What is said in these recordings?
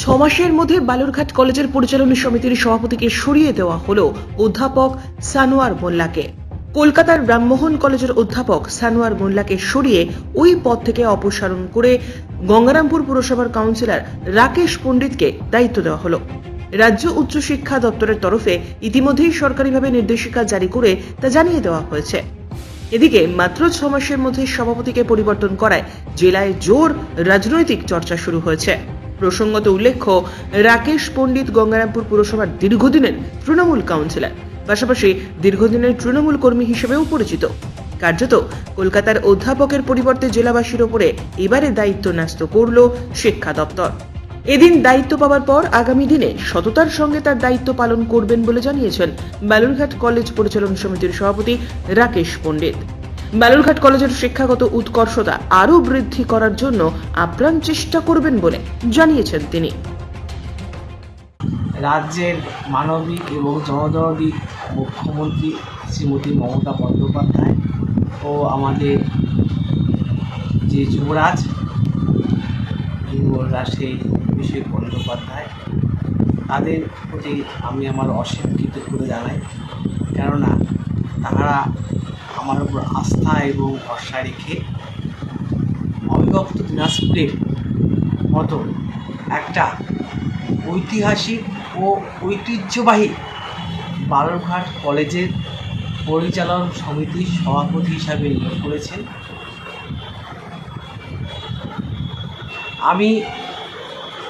মাসের মধ্যে বালুরঘাট কলেজের পরিচালনা সমিতির সভাপতিকে সরিয়ে দেওয়া হলো অধ্যাপক সানোয়ার মোল্লাকে। কলকাতার রামমোহন কলেজের অধ্যাপক সানোয়ার মোল্লাকে সরিয়ে ওই পদ থেকে অপসারণ করে গঙ্গারামপুর পুরসভার কাউন্সিলর রাকেশ পণ্ডিতকে দায়িত্ব দেওয়া হলো। রাজ্য উচ্চশিক্ষা দপ্তরের তরফে ইতিমধ্যেই সরকারিভাবে নির্দেশিকা জারি করে তা জানিয়ে দেওয়া হয়েছে। এদিকে মাত্র ছ মাসের মধ্যে সভাপতিকে পরিবর্তন করায় জেলায় জোর রাজনৈতিক চর্চা শুরু হয়েছে। প্রসঙ্গত উল্লেখ্য, রাকেশ পণ্ডিত গঙ্গারামপুর পুরসভার দীর্ঘদিনের তৃণমূল কাউন্সিলর। পাশাপাশি দীর্ঘদিনের তৃণমূল কর্মী হিসেবেও পরিচিত। কার্যত কলকাতার অধ্যাপকের পরিবর্তে জেলাবাসীর ওপরে এবারে দায়িত্ব ন্যস্ত করল শিক্ষা দপ্তর। এদিন দায়িত্ব পাওয়ার পর আগামী দিনে সততার সঙ্গে তার দায়িত্ব পালন করবেন বলে জানিয়েছেন বালুরঘাট কলেজ পরিচালন সমিতির সভাপতি রাকেশ পণ্ডিত। বালুরঘাট কলেজের শিক্ষাগত উৎকর্ষতা আরও বৃদ্ধি করার জন্য আপ্রাণ চেষ্টা করবেন বলে জানিয়েছেন তিনি। রাজ্যের মানবিক এবং জনদরদি মুখ্যমন্ত্রী শ্রীমতী মমতা বন্দ্যোপাধ্যায় ও আমাদের যে যুবরাজ যুবরাজ সেই অভিষেক বন্দ্যোপাধ্যায়, তাদের প্রতি আমি আমার অসীম কৃতজ্ঞতা জানাই। কেননা তারা আমার উপর আস্থা এবং ভরসা রেখে অবিভক্ত দিনাজপুরের মতো একটা ঐতিহাসিক ও ঐতিহ্যবাহী বালুরঘাট কলেজের পরিচালন সমিতির সভাপতি হিসাবে নিয়োগ করেছেন। আমি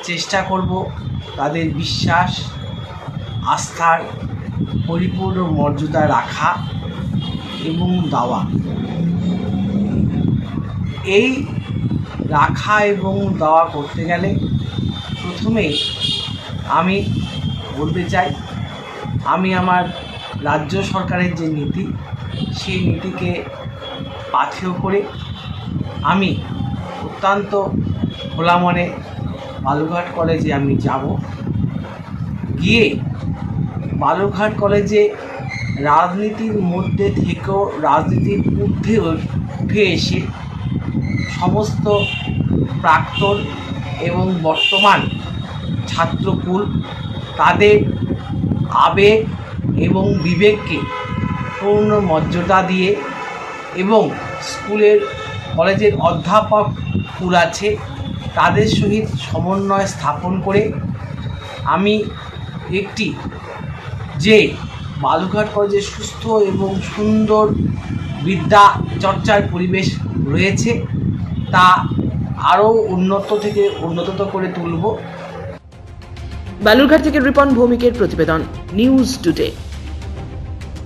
চেষ্টা করব তাদের বিশ্বাস, আস্থার পরিপূর্ণ মর্যাদা রাখা এবং দেওয়া। এই রাখা এবং দেওয়া করতে গেলে প্রথমেই আমি বলতে চাই, আমি আমার রাজ্য সরকারের যে নীতি, সেই নীতিকে পাথেয় করে আমি অত্যন্ত খোলা মনে বালুরঘাট কলেজে আমি যাব। গিয়ে বালুরঘাট কলেজে রাজনীতির মধ্যে থেকেও রাজনীতির ঊর্ধ্বে উঠে এসে সমস্ত প্রাক্তন এবং বর্তমান ছাত্রকুল তাদের আবেগ এবং বিবেককে পূর্ণ মর্যাদা দিয়ে এবং স্কুলের কলেজের অধ্যাপক কুল আছে, তাদের সহিত সমন্বয় স্থাপন করে আমি একটি যে বালুঘাট কলেজে সুস্থ এবং সুন্দর বিদ্যা চর্চার পরিবেশ রয়েছে, তা আরও উন্নত থেকে উন্নত করে তুলব। বালুরঘাট থেকে রিপন ভৌমিকের প্রতিবেদন, নিউজ টুডে।